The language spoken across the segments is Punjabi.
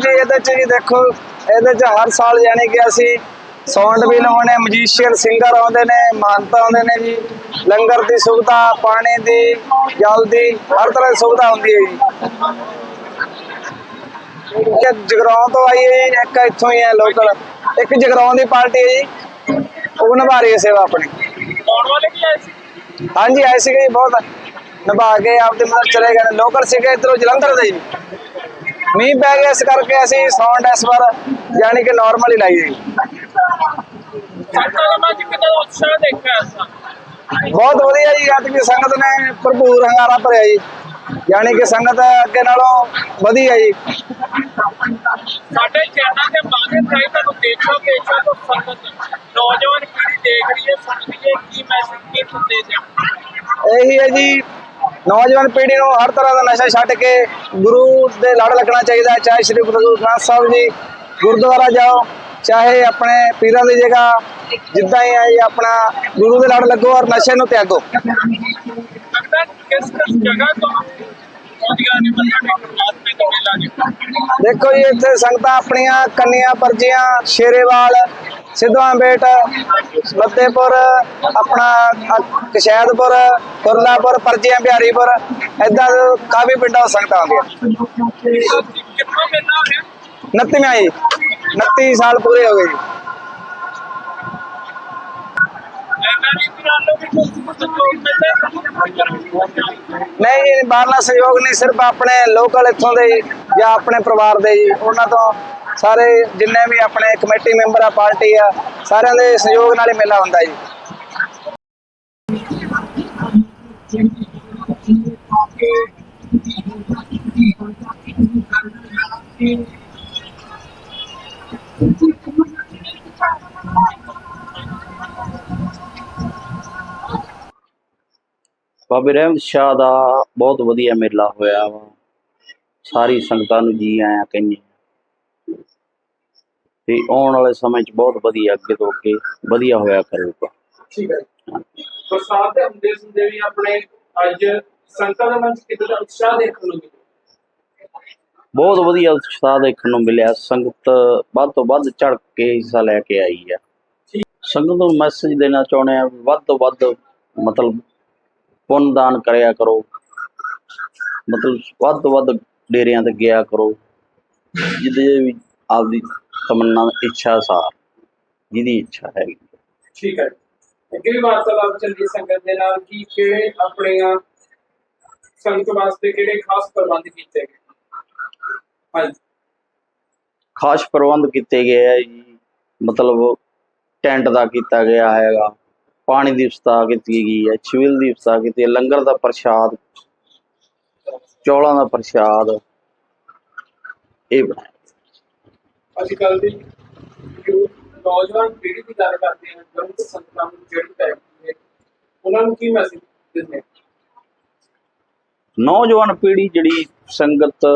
ਜੀ ਇਹਦੇ ਚ ਜੀ ਦੇਖੋ ਇਹਦੇ ਚ ਹਰ ਸਾਲ ਯਾਨੀ ਕਿ ਅਸੀਂ ਸਾਊਂਡ ਵੀ ਲਾਉਣੇ ਮਜੀਸ਼ੀਅਨ ਸਿੰਗਰ ਆਉਂਦੇ ਨੇ ਮਹੰਤ ਆਉਂਦੇ ਨੇ ਜੀ ਲੰਗਰ ਦੀ ਸੁਵਿਧਾ ਪਾਣੀ ਦੀ ਜਲ ਦੀ ਹਰ ਤਰ੍ਹਾਂ ਦੀ ਸੁਵਿਧਾ ਹੁੰਦੀ ਹੈ ਜੀ। ਇੱਕ ਜਗਰਾਉਂ ਤੋਂ ਆਈ ਹੈ ਜੀ ਇੱਕ ਇੱਥੋਂ ਹੀ ਹੈ ਲੋਕਲ ਇੱਕ ਜਗਰਾਉਂ ਦੀ ਪਾਰਟੀ ਹੈ ਜੀ ਉਹ ਨਿਭਾ ਰਹੀ ਹੈ ਸੇਵਾ ਆਪਣੀ। ਆਉਣ ਵਾਲੇ ਵੀ ਆਏ ਸੀ? ਹਾਂਜੀ ਆਏ ਸੀਗੇ ਜੀ ਬਹੁਤ। ਨਿਭਾ ਕੇ ਆਪਦੇ ਮਤਲਬ ਚਲੇ ਗਏ ਲੋਕਲ ਸੀਗੇ ਇਧਰੋਂ ਜਲੰਧਰ ਦੇ ਜੀ। ਮੀਂਹ ਪੈ ਗਿਆ ਇਸ ਕਰਕੇ ਅਸੀਂ ਸਾਊਂਡ ਇਸ ਵਾਰ ਯਾਨੀ ਕਿ ਨਾਰਮਲ ਹੀ ਲਾਈ ਜੀ ਬਹੁਤ ਵਧੀਆ ਜੀ ਅੱਜ ਦੀ ਸੰਗਤ ਨੇ ਭਰਪੂਰ ਹੰਗਾਰਾ ਭਰਿਆ ਜੀ। ਯਾਨੀ ਕਿ ਸੰਗਤ ਅੱਗੇ ਨਾਲੋਂ ਵਧੀਆ ਜੀ। ਸਾਡੇ ਚੈਨਲ ਤੇ ਬਾਗੇ ਚਾਹੀ ਤੁਹਾਨੂੰ ਦੇਖੋ ਦੇਖੋ ਤੋਂ ਸੰਗਤ ਨੌਜਵਾਨ ਪੀੜ੍ਹੀ ਦੇਖ ਰਹੀ ਹੈ ਸੁਣ ਰਹੀ ਹੈ ਕੀ ਮੈਸੇਜ ਕੀ ਸੰਦੇਸ਼ ਹੈ। ਇਹੀ ਹੈ ਜੀ ਨੌਜਵਾਨ ਪੀੜ੍ਹੀ ਨੂੰ ਹਰ ਤਰ੍ਹਾਂ ਦਾ ਨਸ਼ਾ ਛੱਡ ਕੇ ਗੁਰੂ ਦੇ ਲੜ ਲੱਗਣਾ ਚਾਹੀਦਾ ਹੈ ਚਾਹੇ ਸ੍ਰੀ ਗੁਰੂ ਗ੍ਰੰਥ ਸਾਹਿਬ ਜੀ ਗੁਰਦੁਆਰਾ ਜਾਓ ਚਾਹੇ ਆਪਣੇ ਪੀਰਾਂ ਦੀ ਜਗ੍ਹਾ ਜਿੱਦਾਂ ਹੀ ਜੀ ਆਪਣਾ ਗੁਰੂ ਦੇ ਲੜ ਲੱਗੋ ਔਰ ਨਸ਼ੇ ਨੂੰ ਤਿਆਗੋ। ਕਿਸ ਕਿਸ ਜਗ੍ਹਾ ਤੋਂ ਦੇਖੋ ਜੀ ਇੱਥੇ ਸੰਗਤਾਂ ਆਪਣੀਆਂ ਕੰਨੀਆਂ ਪਰਜੀਆਂ ਸ਼ੇਰੇਵਾਲ ਸਿੱਧਵਾਂ ਬੇਟ ਲੱਤੇਪੁਰ ਆਪਣਾ ਕਸ਼ੈਦਪੁਰ, ਕੁਰਲਾਪੁਰ ਪਰਜੀਆਂ ਬਿਹਾਰੀਪੁਰ, ਏਦਾਂ ਕਾਫੀ ਪਿੰਡਾਂ ਸੰਗਤਾਂ ਆਉਂਦੀਆਂ। ਕਿੰਨਾ ਮੇਲਾ ਹੋ ਰਿਹਾ 29ਵਾਂ ਜੀ 29 ਸਾਲ ਪੂਰੇ ਹੋ ਗਏ ਜੀ। ਨਹੀਂ, ਬਾਹਰਲਾ ਸਹਿਯੋਗ ਨਹੀਂ, ਸਿਰਫ ਆਪਣੇ ਲੋਕਲ ਇੱਥੋਂ ਦੇ ਜਾਂ ਆਪਣੇ ਪਰਿਵਾਰ ਦੇ ਜੀ ਉਹਨਾਂ ਤੋਂ ਸਾਰੇ ਜਿੰਨੇ ਵੀ ਆਪਣੇ ਕਮੇਟੀ ਮੈਂਬਰ ਆ, ਪਾਰਟੀ ਆ, ਸਾਰਿਆਂ ਦੇ ਸਹਿਯੋਗ ਨਾਲ ਹੀ ਮੇਲਾ ਹੁੰਦਾ ਜੀ। ਬਾਬੇ ਰਹਿਮ ਸ਼ਾਹ ਦਾ ਬਹੁਤ ਵਧੀਆ ਮੇਲਾ ਹੋਇਆ ਵਾ। ਸਾਰੀ ਸੰਗਤਾਂ ਨੂੰ ਜੀ ਆਇਆਂ ਕਹਿੰਦੇ। ਤੇ ਆਉਣ ਵਾਲੇ ਸਮੇਂ 'ਚ ਬਹੁਤ ਵਧੀਆ ਅੱਗੇ ਤੋਂ ਅੱਗੇ ਵਧੀਆ ਹੋਇਆ ਕਰੂਗਾ। ਠੀਕ ਹੈ ਬਰਸਾਤ ਦੇ ਹੁੰਦੇ ਹੁੰਦੇ ਵੀ ਆਪਣੇ ਅੱਜ ਸੰਤਾਂ ਦੇ ਮਨ ਚ ਕਿਤੇ ਦਾ ਉਤਸ਼ਾਹ ਦੇਖਣ ਨੂੰ ਮਿਲਿਆ? ਬਹੁਤ ਵਧੀਆ ਉਤਸ਼ਾਹ ਦੇਖਣ ਨੂੰ ਮਿਲਿਆ। ਸੰਗਤ ਵੱਧ ਤੋਂ ਵੱਧ ਚੜ ਕੇ ਹਿੱਸਾ ਲੈ ਕੇ ਆਈ ਆ। ਸੰਗਤ ਨੂੰ ਮੈਸੇਜ ਦੇਣਾ ਚਾਹੁੰਦੇ ਆ ਵੱਧ ਤੋਂ ਵੱਧ ਮਤਲਬ ਪੁੰਨ ਦਾਨ ਕਰਿਆ ਕਰੋ। ਮਤਲਬ ਵੱਧ ਤੋਂ ਵੱਧ ਡੇਰਿਆਂ ਤੇ ਗਿਆ ਕਰੋ। ਜਿਹਦੇ ਵੀ ਆਪਦੀ ਤਮੰਨਾ ਇੱਛਾ ਸਾਰ ਜਿਹਦੀ ਇੱਛਾ ਹੈਗੀ। ਠੀਕ ਹੈ ਅੱਗੇ ਵਾਰਤਾਲਾਪ ਚੱਲੀ ਸੰਗਤ ਦੇ ਨਾਲ ਕੀ ਕਿਹੜੇ ਆਪਣੀਆਂ ਸੰਗਤ ਵਾਸਤੇ ਕਿਹੜੇ ਖਾਸ ਪ੍ਰਬੰਧ ਕੀਤੇ ਗਏ? ਹਾਂਜੀ। ਖਾਸ ਪ੍ਰਬੰਧ ਕੀਤੇ ਗਏ ਆ ਜੀ। ਮਤਲਬ ਟੈਂਟ ਦਾ ਕੀਤਾ ਗਿਆ ਹੈਗਾ ਪਾਣੀ ਦੀ ਵਿਵਸਥਾ ਕੀਤੀ ਗਈ ਹੈ ਛਿਵਲ ਦੀ ਵਿਵਸਥਾ ਕੀਤੀ ਹੈ ਲੰਗਰ ਦਾ ਪ੍ਰਸ਼ਾਦ ਚੌਲਾਂ ਦਾ ਪ੍ਰਸ਼ਾਦ ਇਹ ਬਣਾਇਆ ਅੱਜ ਕੱਲ ਦੀ ਨੌਜਵਾਨ ਪੀੜ੍ਹੀ ਦੀ ਗੱਲ ਕਰਦੇ ਹਾਂ ਗ੍ਰੰਥ ਸੰਤਾਂ ਨੂੰ ਜਿਹੜੀ ਪੈ ਗਈ ਹੈ ਉਹਨਾਂ ਨੂੰ ਕੀ ਮੈਸੇਜ ਦਿੰਦੇ? ਨੌਜਵਾਨ ਪੀੜ੍ਹੀ ਜਿਹੜੀ ਸੰਗਤ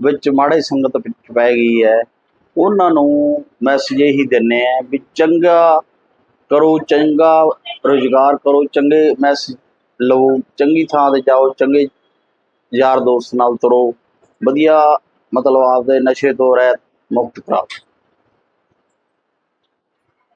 ਵਿੱਚ ਮਾੜੇ ਸੰਗਤ ਵਿੱਚ ਪੈ ਗਈ ਹੈ ਉਹਨਾਂ ਨੂੰ ਮੈਸੇਜ ਇਹੀ ਦਿੰਨੇ ਆ ਵੀ ਚੰਗਾ ਕਰੋ ਚੰਗਾ ਰੋਜ਼ਗਾਰ ਕਰੋ ਚੰਗੇ ਮੈਸੇਜ ਲਓ ਚੰਗੀ ਥਾਂ ਤੇ ਜਾਓ ਚੰਗੇ ਯਾਰ ਦੋਸਤ ਨਾਲ ਤੁਰੋ ਵਧੀਆ ਮਤਲਬ ਆਪਦੇ ਨਸ਼ੇ ਤੋਂ ਰਹਿਤ ਮੁਕਤ ਪ੍ਰਾਪਤ।